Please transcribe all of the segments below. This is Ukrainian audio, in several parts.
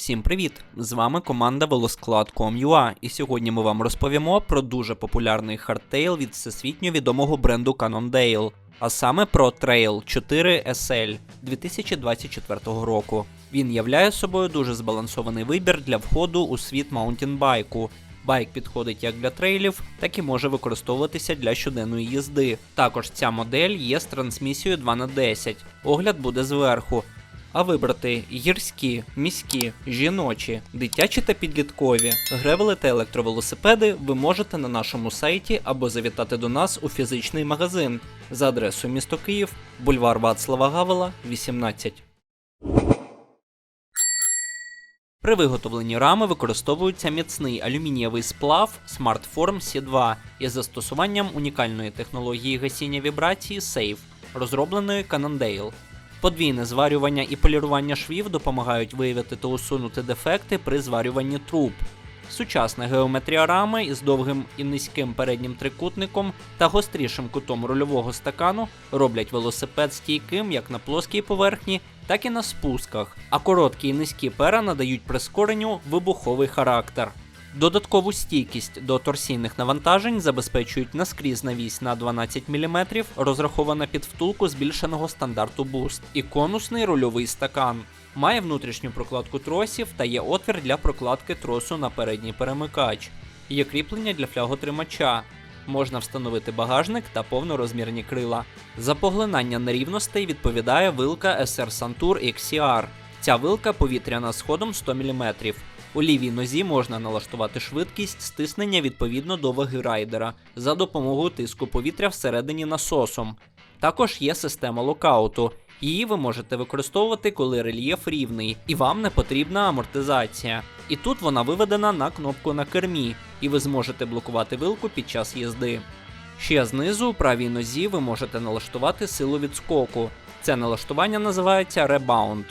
Всім привіт! З вами команда Велосклад.com.ua і сьогодні ми вам розповімо про дуже популярний хардтейл від всесвітньо відомого бренду Cannondale, а саме про Trail 4 SL 2024 року. Він являє собою дуже збалансований вибір для входу у світ маунтінбайку. Байк підходить як для трейлів, так і може використовуватися для щоденної їзди. Також ця модель є з трансмісією 2х10. Огляд буде зверху. А вибрати гірські, міські, жіночі, дитячі та підліткові, гревели та електровелосипеди ви можете на нашому сайті або завітати до нас у фізичний магазин за адресою місто Київ, бульвар Вацлава Гавела, 18. При виготовленні рами використовується міцний алюмінієвий сплав SmartForm C2 із застосуванням унікальної технології гасіння вібрації SAFE, розробленої Cannondale. Подвійне зварювання і полірування швів допомагають виявити та усунути дефекти при зварюванні труб. Сучасна геометрія рами із довгим і низьким переднім трикутником та гострішим кутом рульового стакану роблять велосипед стійким як на плоскій поверхні, так і на спусках, а короткі і низькі пера надають прискоренню вибуховий характер. Додаткову стійкість до торсійних навантажень забезпечують наскрізна вісь на 12 мм, розрахована під втулку збільшеного стандарту Boost, і конусний рульовий стакан. Має внутрішню прокладку тросів та є отвір для прокладки тросу на передній перемикач. Є кріплення для фляготримача. Можна встановити багажник та повнорозмірні крила. За поглинання нерівностей відповідає вилка SR Santur XCR. Ця вилка повітряна з ходом 100 мм. У лівій нозі можна налаштувати швидкість стиснення відповідно до ваги райдера за допомогою тиску повітря всередині насосом. Також є система локауту. Її ви можете використовувати, коли рельєф рівний і вам не потрібна амортизація. І тут вона виведена на кнопку на кермі, і ви зможете блокувати вилку під час їзди. Ще знизу у правій нозі ви можете налаштувати силу відскоку. Це налаштування називається Rebound.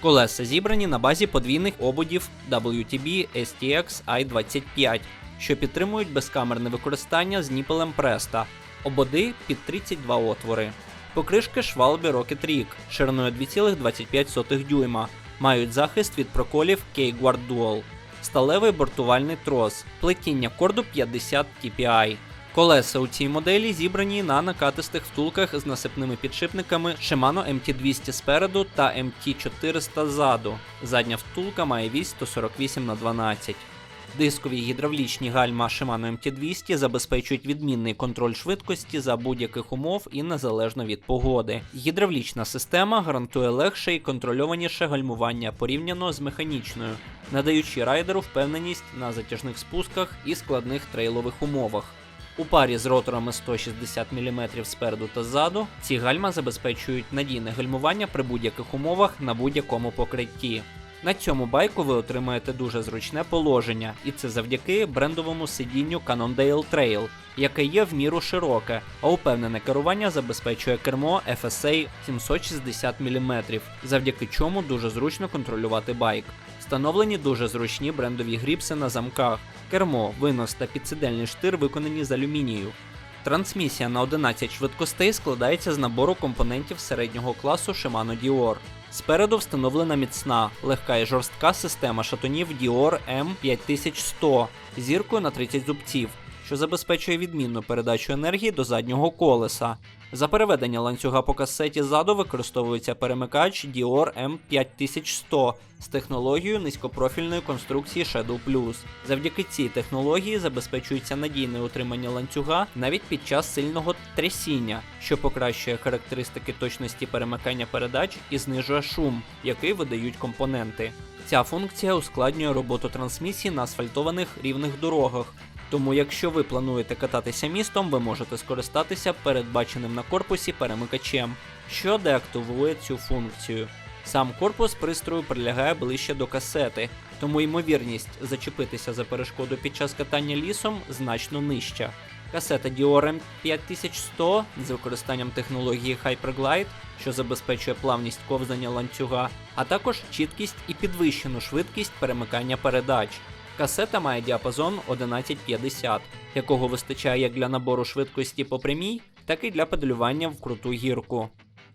Колеса зібрані на базі подвійних ободів WTB STX i25, що підтримують безкамерне використання з ніпелем Преста, ободи під 32 отвори. Покришки Schwalbe Rocket Rig шириною 2,25 дюйма, мають захист від проколів K-Guard Dual, сталевий бортувальний трос, плетіння корду 50 TPI. Колеса у цій моделі зібрані на накатистих втулках з насипними підшипниками Shimano MT200 спереду та MT400 ззаду. Задня втулка має вісь 148 на 12. Дискові гідравлічні гальма Shimano MT200 забезпечують відмінний контроль швидкості за будь-яких умов і незалежно від погоди. Гідравлічна система гарантує легше і контрольованіше гальмування порівняно з механічною, надаючи райдеру впевненість на затяжних спусках і складних трейлових умовах. У парі з роторами 160 мм спереду та ззаду ці гальма забезпечують надійне гальмування при будь-яких умовах на будь-якому покритті. На цьому байку ви отримаєте дуже зручне положення, і це завдяки брендовому сидінню Cannondale Trail, яке є в міру широке, а упевнене керування забезпечує кермо FSA 760 мм, завдяки чому дуже зручно контролювати байк. Встановлені дуже зручні брендові гріпси на замках. Кермо, винос та підсидельний штир виконані з алюмінію. Трансмісія на 11 швидкостей складається з набору компонентів середнього класу Shimano Dior. Спереду встановлена міцна, легка і жорстка система шатунів Dior M5100 зіркою на 30 зубців, що забезпечує відмінну передачу енергії до заднього колеса. За переведення ланцюга по касеті ззаду використовується перемикач Dior M5100 з технологією низькопрофільної конструкції Shadow Plus. Завдяки цій технології забезпечується надійне утримання ланцюга навіть під час сильного трясіння, що покращує характеристики точності перемикання передач і знижує шум, який видають компоненти. Ця функція ускладнює роботу трансмісії на асфальтованих рівних дорогах, тому, якщо ви плануєте кататися містом, ви можете скористатися передбаченим на корпусі перемикачем, що деактивує цю функцію. Сам корпус пристрою прилягає ближче до касети, тому ймовірність зачепитися за перешкоду під час катання лісом значно нижча. Касета Dior M5100 з використанням технології Hyperglide, що забезпечує плавність ковзання ланцюга, а також чіткість і підвищену швидкість перемикання передач. Касета має діапазон 1150, якого вистачає як для набору швидкості по прямій, так і для педалювання в круту гірку.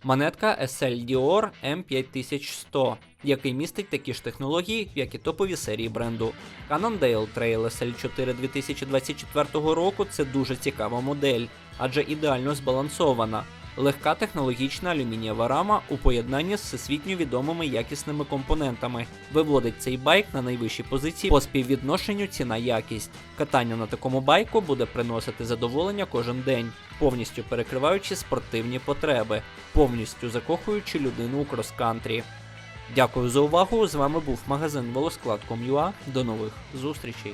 Монетка SL Dior M5100 який містить такі ж технології, як і топові серії бренду. Cannondale Trail SL4 2024 року це дуже цікава модель, адже ідеально збалансована. Легка технологічна алюмінієва рама у поєднанні з всесвітньо відомими якісними компонентами виводить цей байк на найвищі позиції по співвідношенню ціна-якість. Катання на такому байку буде приносити задоволення кожен день, повністю перекриваючи спортивні потреби, повністю закохуючи людину у крос-кантрі. Дякую за увагу. З вами був магазин Волосклад.com.ua. До нових зустрічей.